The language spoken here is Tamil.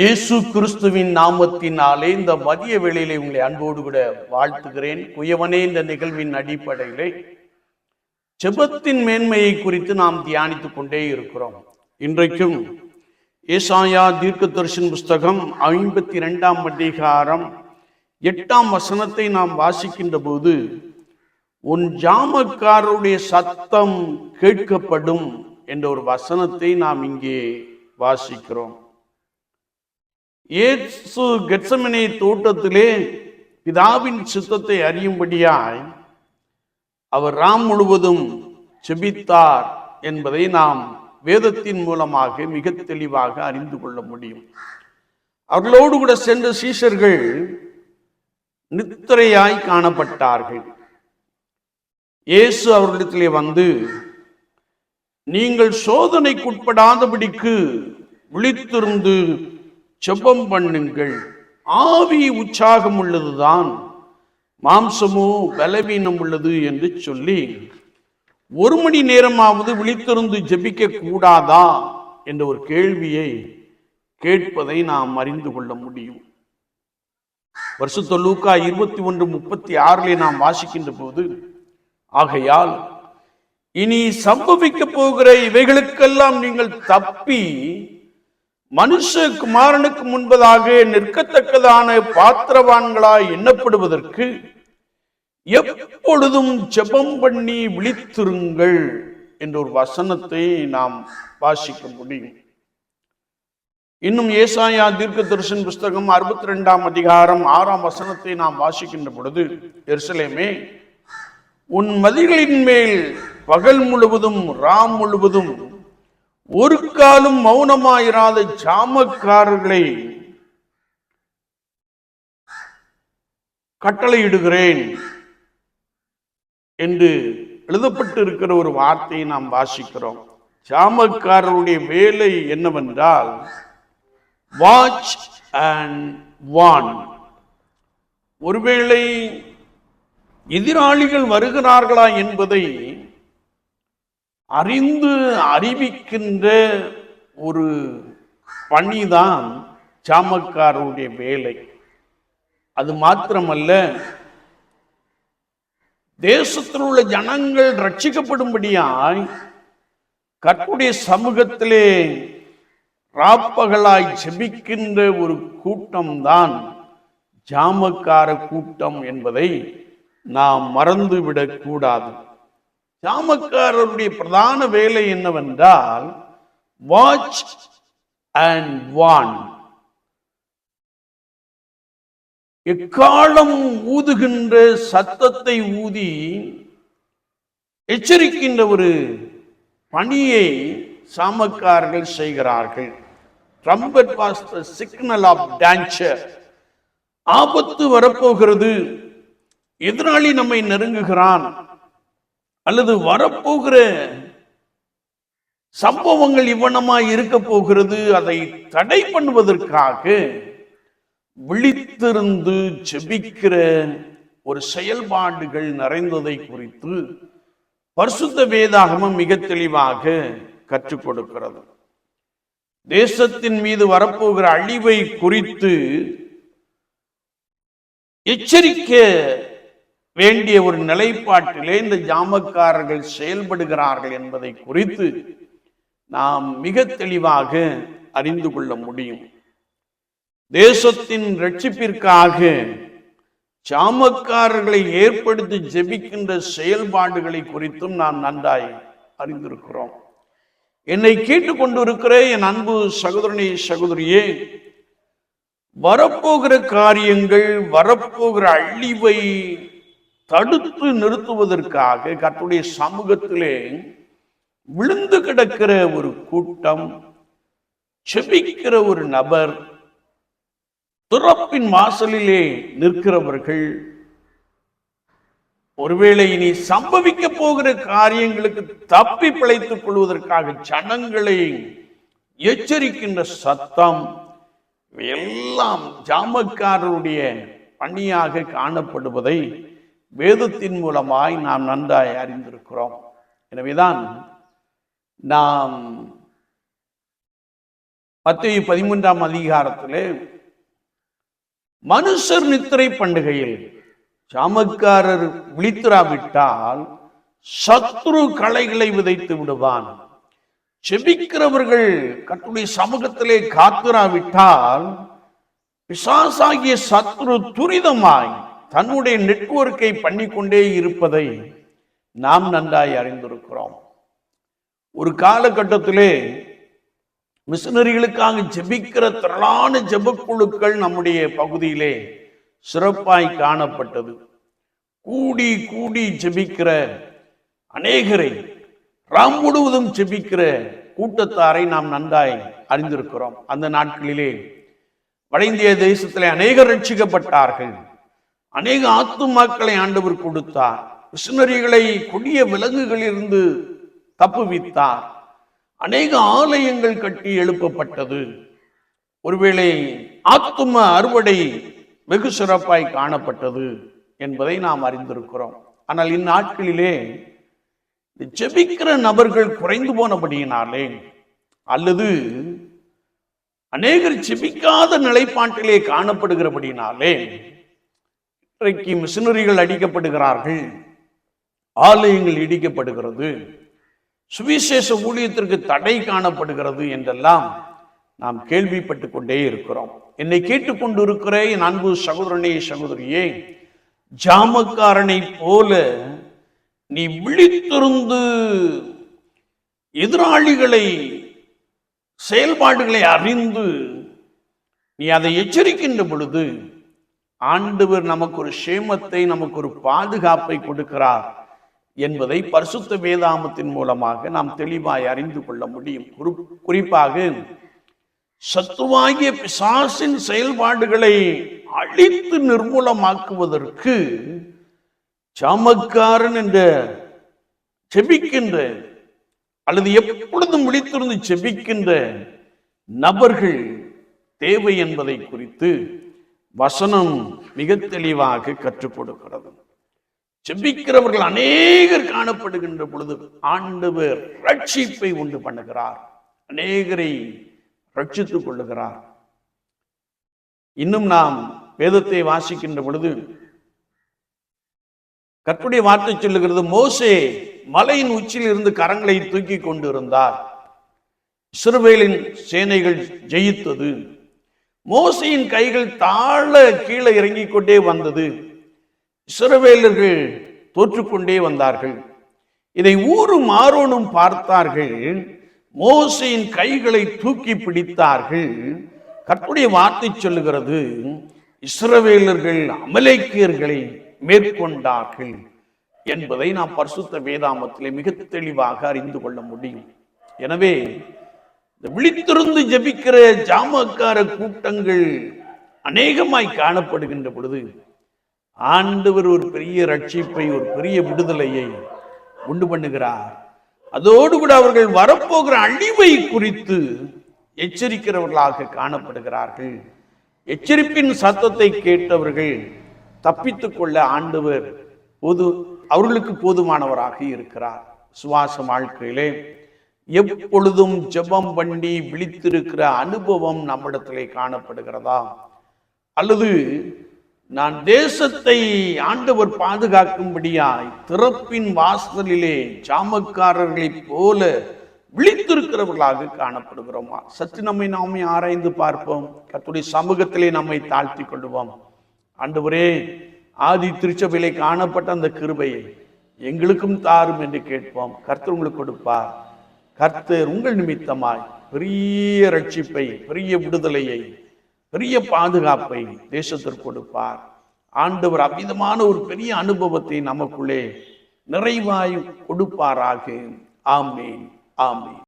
இயேசு கிறிஸ்துவின் நாமத்தினாலே இந்த மதிய வேளையிலே உங்களை அன்போடு கூட வாழ்த்துகிறேன். குயவனே இந்த நிகழ்வின் அடிப்படையிலே செபத்தின் மேன்மையை குறித்து நாம் தியானித்துக் கொண்டே இருக்கிறோம். இன்றைக்கும் ஏசாயா தீர்க்க தரிசன் புஸ்தகம் ஐம்பத்தி இரண்டாம் அதிகாரம் எட்டாம் வசனத்தை நாம் வாசிக்கின்ற போது உன் ஜாமக்காரருடைய சத்தம் கேட்கப்படும் என்ற ஒரு வசனத்தை நாம் இங்கே வாசிக்கிறோம். இயேசு கெட்சமனை தோட்டத்திலே பிதாவின் சித்தத்தை அறியும்படியாய் அவர் ராம் முழுவதும் செபித்தார் என்பதை நாம் வேதத்தின் மூலமாக மிக தெளிவாக அறிந்து கொள்ள முடியும். அவர்களோடு கூட சென்ற சீஷர்கள் நித்திரையாய் காணப்பட்டார்கள். இயேசு அவர்களிடத்திலே வந்து நீங்கள் சோதனைக்குட்படாதபடிக்கு விழித்திருந்து செப்பம் பண்ணுங்கள். ஆவி உற்சாகம் உள்ளதுதான். மாம்சமோ பலவீனம் உள்ளது என்று சொல்லி ஒரு மணி நேரமாவது விழித்திருந்து ஜபிக்க கூடாதா என்ற ஒரு கேள்வியை கேட்பதை நாம் அறிந்து கொள்ள முடியும். வருஷத்து லூக்கா இருபத்தி ஒன்று முப்பத்தி ஆறிலே நாம் வாசிக்கின்ற போது ஆகையால் இனி சம்பவிக்க போகிற இவைகளுக்கெல்லாம் நீங்கள் தப்பி மனுஷ குமாரனுக்கு முன்பதாக நிற்கத்தக்கதான பாத்திரவான்களாய் எண்ணப்படுவதற்கு எப்பொழுதும் ஜெபம் பண்ணி விழித்திருங்கள் என்ற ஒரு வசனத்தை நாம் வாசிக்க முடியும். இன்னும் ஏசாயா தீர்க்க தரிசன் புஸ்தகம் அறுபத்தி ரெண்டாம் அதிகாரம் ஆறாம் வசனத்தை நாம் வாசிக்கின்ற பொழுது எருசலேமே உன் மதிகளின் மேல் பகல் முழுவதும் ராம் முழுவதும் ஒரு காலம் மௌனமாயிராத ஜாமக்காரர்களை கட்டளையிடுகிறேன் என்று எழுதப்பட்டு இருக்கிற ஒரு வார்த்தையை நாம் வாசிக்கிறோம். ஜாமக்காரருடைய வேலை என்னவென்றால் வாட்ச் அண்ட் வான் ஒருவேளை எதிராளிகள் வருகிறார்களா என்பதை அறிந்து அறிவிக்கின்ற ஒரு பணிதான் சாமக்காரருடைய வேலை. அது மாத்திரமல்ல தேசத்தில் உள்ள ஜனங்கள் ரட்சிக்கப்படும்படியாய் கற்புடைய சமூகத்திலே ராப்பகலாய் செபிக்கின்ற ஒரு கூட்டம்தான் ஜாமக்கார கூட்டம் என்பதை நாம் மறந்துவிடக் கூடாது ஜாமக்காரருடைய பிரதான வேலை என்னவென்றால் வாட்ச் அண்ட் வான் எக்காலம் ஊதுகின்ற சத்தத்தை ஊதி எச்சரிக்கின்ற ஒரு பணியை சாமக்காரர்கள் செய்கிறார்கள். Trumpet was the signal of danger ஆபத்து வரப்போகிறது. எதிராளி நம்மை நெருங்குகிறான். அல்லது வரப்போகிற சம்பவங்கள் இவ்வனமாய் இருக்க போகிறது அதை தடை பண்ணுவதற்காக விழித்திருந்து செபிக்கிற ஒரு செயல்பாடுகள் நிறைந்ததை குறித்து பரிசுத்த வேதாகமம் மிக தெளிவாக கற்றுக் கொடுக்கிறது. தேசத்தின் மீது வரப்போகிற அழிவை குறித்து எச்சரிக்க வேண்டிய ஒரு நிலைப்பாட்டிலே இந்த ஜாமக்காரர்கள் செயல்படுகிறார்கள் என்பதை குறித்து நாம் மிக தெளிவாக அறிந்து கொள்ள முடியும். தேசத்தின் ரட்சிப்பிற்காக ஜாமக்காரர்களை ஏற்படுத்தி ஜெபிக்கின்ற செயல்பாடுகளை குறித்தும் நாம் நன்றாய் அறிந்திருக்கிறோம். என்னை கேட்டுக்கொண்டிருக்கிற என் அன்பு சகோதரனை சகோதரியே வரப்போகிற காரியங்கள் வரப்போகிற அழிவை தடுத்து நிறுத்துவதற்காக கத்துடைய சமூகத்திலே விழுந்து கிடக்கிற ஒரு கூட்டம் செபிக்கிற ஒரு நபர் துறப்பின் வாசலிலே நிற்கிறவர்கள் ஒருவேளை இனி சம்பவிக்க போகிற காரியங்களுக்கு தப்பி பிழைத்துக் கொள்வதற்காக ஜனங்களை எச்சரிக்கின்ற சத்தம் எல்லாம் ஜாமக்காரருடைய பணியாக காணப்படுவதை வேதத்தின் மூலமாய் நாம் நன்றாய் அறிந்திருக்கிறோம். எனவேதான் நாம் மத்திய பதிமூன்றாம் அதிகாரத்திலே மனுஷர் நித்திரை பண்டிகையில் சாமக்காரர் விழித்திராவிட்டால் சத்ரு களைகளை விதைத்து விடுவான். செபிக்கிறவர்கள் கட்டுடைய சமூகத்திலே காத்திராவிட்டால் பிசாசாகிய சத்ரு துரிதமாய் தன்னுடைய நெட்வொர்க்கை பண்ணிக்கொண்டே இருப்பதை நாம் நன்றாய் அறிந்திருக்கிறோம். ஒரு காலகட்டத்திலே மிஷினரிகளுக்காக ஜெபிக்கிற திரளான ஜெபக்குழுக்கள் நம்முடைய பகுதியிலே சிறப்பாய் காணப்பட்டது. கூடி கூடி ஜெபிக்கிற அநேகரை ராம் முழுவதும் ஜெபிக்கிற கூட்டத்தாரை நாம் நன்றாய் அறிந்திருக்கிறோம். அந்த நாட்களிலே வட இந்திய தேசத்திலே அநேகர் ரட்சிக்கப்பட்டார்கள். அநேக ஆத்துமாக்களை ஆண்டவர் கொடுத்தார். மிஷனரிகளை கொடிய விலங்குகளிலிருந்து தப்புவித்தார் அநேக ஆலயங்கள் கட்டி எழுப்பப்பட்டது. ஒருவேளை ஆத்தும அறுவடை வெகு சிறப்பாய் காணப்பட்டது என்பதை நாம் அறிந்திருக்கிறோம். ஆனால் இந்நாட்களிலே ஜெபிக்கிற நபர்கள் குறைந்து போனபடியினாலே அல்லது அநேகர் ஜெபிக்காத நிலைப்பாட்டிலே காணப்படுகிறபடினாலே இன்றைக்கு மிஷினரிகள் அடிக்கப்படுகிறார்கள். ஆலயங்கள் இடிக்கப்படுகிறது. சுவிசேஷ ஊழியத்திற்கு தடை காணப்படுகிறது என்றெல்லாம் நாம் கேள்விப்பட்டு கொண்டே இருக்கிறோம். என்னை கேட்டுக்கொண்டு இருக்கிற என் அன்பு சகோதரனே சகோதரியே ஜாமக்காரனை போல நீ விழித்திருந்து எதிராளிகளை செயல்பாடுகளை அறிந்து நீ அதை எச்சரிக்கின்ற பொழுது ஆண்டவர் நமக்கு ஒரு சேமத்தை நமக்கு ஒரு பாதுகாப்பை கொடுக்கிறார் என்பதை பரிசுத்த வேதாமத்தின் மூலமாக நாம் தெளிவாய் அறிந்து கொள்ள முடியும். குறிப்பாக சத்துவாகிய பிசாசின் செயல்பாடுகளை அழித்து நிர்மூலமாக்குவதற்கு சாமக்காரன் என்ற செபிக்கின்ற அல்லது எப்பொழுதும் விழித்திருந்து செபிக்கின்ற நபர்கள் தேவை என்பதை குறித்து வசனம் மிக தெளிவாக கற்றுக் கொடுக்கிறது செபிக்கிறவர்கள் அநேகர் காணப்படுகின்ற பொழுது ஆண்டவர் ரட்சிப்பை உண்டு பண்ணுகிறார். அநேகரை ரட்சித்துக் கொள்ளுகிறார். இன்னும் நாம் வேதத்தை வாசிக்கின்ற பொழுது கற்புடைய வார்த்தை சொல்லுகிறது மோசே மலையின் உச்சியில் இருந்து கரங்களை தூக்கி கொண்டிருந்தார். சிறுவேலின் சேனைகள் ஜெயித்தது. மோசையின் கைகள் தாழ கீழே இறங்கிக் கொண்டே வந்தது. இஸ்ரவேலர்கள் தோற்றுக்கொண்டே வந்தார்கள். இதை ஊரும் ஆரோனும் பார்த்தார்கள். மோசையின் கைகளை தூக்கி பிடித்தார்கள். கற்புடைய வார்த்தை சொல்லுகிறது இஸ்ரவேலர்கள் அமலேக்கியர்களை மேற்கொண்டார்கள் என்பதை நாம் பரிசுத்த வேதாமத்திலே மிக தெளிவாக அறிந்து கொள்ள முடியும். எனவே இந்த விழித்திருந்து ஜெபிக்கிற ஜாமக்கார கூட்டங்கள் அநேகமாய் காணப்படுகின்ற பொழுது ஆண்டவர் ஒரு பெரிய ரட்சிப்பை ஒரு பெரிய விடுதலையை உண்டு பண்ணுகிறார். அதோடு கூட அவர்கள் வரப்போகிற அழிவை குறித்து எச்சரிக்கிறவர்களாக காணப்படுகிறார்கள். எச்சரிப்பின் சத்தத்தை கேட்டவர்கள் தப்பித்துக் கொள்ள ஆண்டவர் போது அவர்களுக்கு போதுமானவராக இருக்கிறார். சுவாச வாழ்க்கையிலே எப்பொழுதும் ஜெபம் பண்ணி விழித்திருக்கிற அனுபவம் நம்மிடத்திலே காணப்படுகிறதா? அல்லது நான் தேசத்தை ஆண்டவர் பாதுகாக்கும்படியாய் திறப்பின் வாசலிலே ஜாமக்காரர்களைப் போல விழித்திருக்கிறவர்களாக காணப்படுகிறோமா? சற்று நம்மை நாமே ஆராய்ந்து பார்ப்போம். கத்துடைய சமூகத்திலே நம்மை தாழ்த்தி கொள்வோம் ஆண்டவரே ஆதி திருச்சபையிலே காணப்பட்ட அந்த கிருபையை எங்களுக்கும் தாரும் என்று கேட்போம். கர்த்தர் உங்களுக்கு கொடுப்பார். கர்த்தர் உங்கள் நிமித்தமாய் பெரிய ரட்சிப்பை பெரிய விடுதலையை பெரிய பாதுகாப்பை தேசத்திற்கு கொடுப்பார். ஆண்டவர் அவ்விதமான ஒரு பெரிய அனுபவத்தை நமக்குள்ளே நிறைவாய் கொடுப்பாராக. ஆமேன் ஆமேன்.